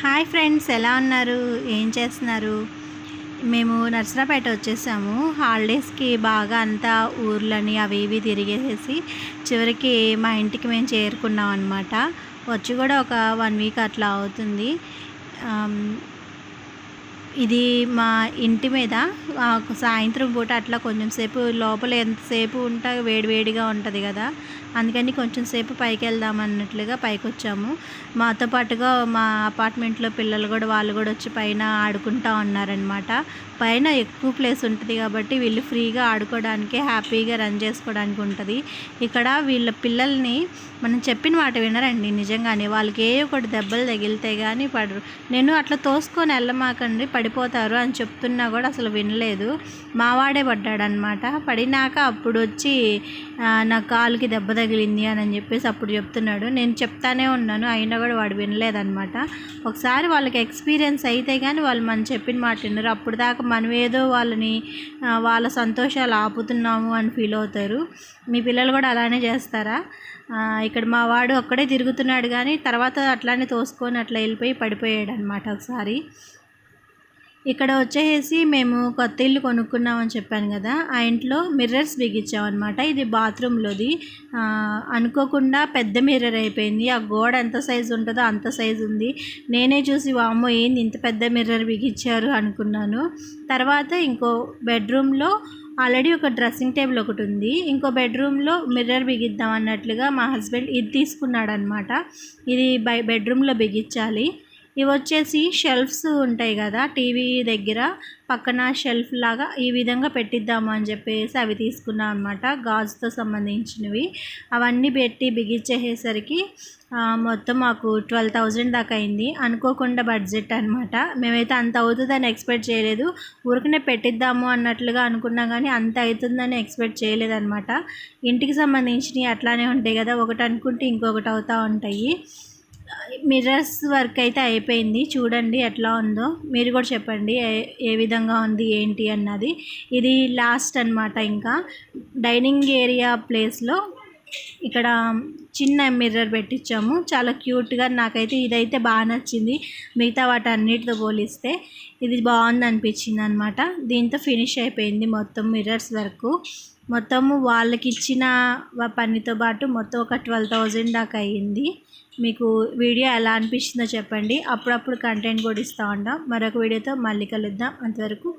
Hi friends ఎలా ఉన్నారు? ఏం చేస్తున్నారు? మేము నర్సరాపేట వచ్చేసాము. హాలిడేస్కి బాగా అంతా ఊర్లని అవి ఇవి తిరిగేసేసి చివరికి మా ఇంటికి మేము చేరుకున్నాం అనమాట వచ్చి కూడా ఒక వన్ వీక్ అట్లా అవుతుంది. ఇది మా ఇంటి మీద సాయంత్రం పూట అట్లా కొంచెం సేపు లోపల ఎంతసేపు ఉంటా వేడివేడిగా ఉంటుంది కదా అందుకని కొంచెం సేపు పైకి వెళ్దాం అన్నట్లుగా పైకి వచ్చాము మాతో పాటుగా మా అపార్ట్మెంట్లో పిల్లలు కూడా వాళ్ళు కూడా వచ్చి పైన ఆడుకుంటా ఉన్నారనమాట పైన ఎక్కువ ప్లేస్ ఉంటుంది కాబట్టి వీళ్ళు ఫ్రీగా ఆడుకోవడానికి హ్యాపీగా రన్ చేసుకోవడానికి ఉంటుంది. ఇక్కడ వీళ్ళ పిల్లల్ని మనం చెప్పిన మాట వినరండి నిజంగానే. వాళ్ళకి ఏ ఒకటి దెబ్బలు తగిలితే కానీ పడరు. నేను అట్లా తోసుకొని వెళ్ళమాకండి పడి పడిపోతారు అని చెప్తున్నా కూడా అసలు వినలేదు. మావాడే పడ్డాడనమాట పడినాక అప్పుడు వచ్చి నా కాలుకి దెబ్బ తగిలింది అని చెప్పేసి అప్పుడు చెప్తున్నాడు. నేను చెప్తానే ఉన్నాను అయినా కూడా వాడు వినలేదనమాట ఒకసారి వాళ్ళకి ఎక్స్పీరియన్స్ అయితే కానీ వాళ్ళు మనం చెప్పిన మాట విన్నారు అప్పుడు దాకా మనం ఏదో వాళ్ళని వాళ్ళ సంతోషాలు ఆపుతున్నాము అని ఫీల్ అవుతారు. మీ పిల్లలు కూడా అలానే చేస్తారా? ఇక్కడ మా వాడు ఒక్కడే తిరుగుతున్నాడు కానీ తర్వాత అట్లానే తోసుకొని అట్లా వెళ్ళిపోయి పడిపోయాడు అనమాట ఒకసారి. ఇక్కడ వచ్చేసి మేము కొత్త ఇల్లు కొనుక్కున్నామని చెప్పాను కదా ఆ ఇంట్లో మిర్రర్స్ బిగించామన్నమాట. ఇది బాత్రూంలోది. అనుకోకుండా పెద్ద మిర్రర్ అయిపోయింది. ఆ గోడ ఎంత సైజు ఉంటుందో అంత సైజు ఉంది. నేనే చూసి వామ్మో ఏంది ఇంత పెద్ద మిర్రర్ బిగించారు? అనుకున్నాను. తర్వాత ఇంకో బెడ్రూమ్లో ఆల్రెడీ ఒక డ్రెస్సింగ్ టేబుల్ ఒకటి ఉంది. ఇంకో బెడ్రూమ్లో మిర్రర్ బిగిద్దాం అన్నట్లుగా మా హస్బెండ్ ఇది తీసుకున్నాడు అనమాట ఇది బై బెడ్రూమ్లో బిగించాలి. ఇవి వచ్చేసి షెల్ఫ్స్ ఉంటాయి కదా టీవీ దగ్గర పక్కన షెల్ఫ్ లాగా ఈ విధంగా పెట్టిద్దాము అని చెప్పేసి అవి తీసుకున్నాం అనమాట గాజుతో సంబంధించినవి. అవన్నీ పెట్టి బిగించేసేసరికి మొత్తం మాకు ట్వెల్వ్ థౌజండ్ దాకా అయింది. అనుకోకుండా బడ్జెట్ అనమాట మేమైతే అంత అవుతుందని ఎక్స్పెక్ట్ చేయలేదు. ఊరికనే పెట్టిద్దాము అన్నట్లుగా అనుకున్నా కానీ అంత అవుతుందని ఎక్స్పెక్ట్ చేయలేదన్నమాట ఇంటికి సంబంధించినవి అట్లానే ఉంటాయి కదా ఒకటి అనుకుంటే ఇంకొకటి అవుతూ ఉంటాయి. మిర్రర్స్ వర్క్ అయితే అయిపోయింది. చూడండి ఎట్లా ఉందో. మీరు కూడా చెప్పండి ఏ ఏ విధంగా ఉంది ఏంటి అన్నది. ఇది లాస్ట్ అన్నమాట ఇంకా. డైనింగ్ ఏరియా ప్లేస్లో ఇక్కడ చిన్న మిర్రర్ పెట్టించాము. చాలా క్యూట్గా నాకైతే ఇదైతే బాగా నచ్చింది. మిగతా వాటి అన్నిటితో పోలిస్తే ఇది బాగుంది అనిపించింది అనమాట దీంతో ఫినిష్ అయిపోయింది మొత్తం మిర్రర్స్ వరకు. మొత్తము వాళ్ళకి ఇచ్చిన పనితో పాటు మొత్తం ఒక ట్వెల్వ్ థౌజండ్ దాకా అయ్యింది. మీకు వీడియో ఎలా అనిపించిందో చెప్పండి. అప్పుడప్పుడు కంటెంట్ కూడా ఇస్తూ ఉంటాం. మరొక వీడియోతో మళ్ళీ కలుద్దాం. అంతవరకు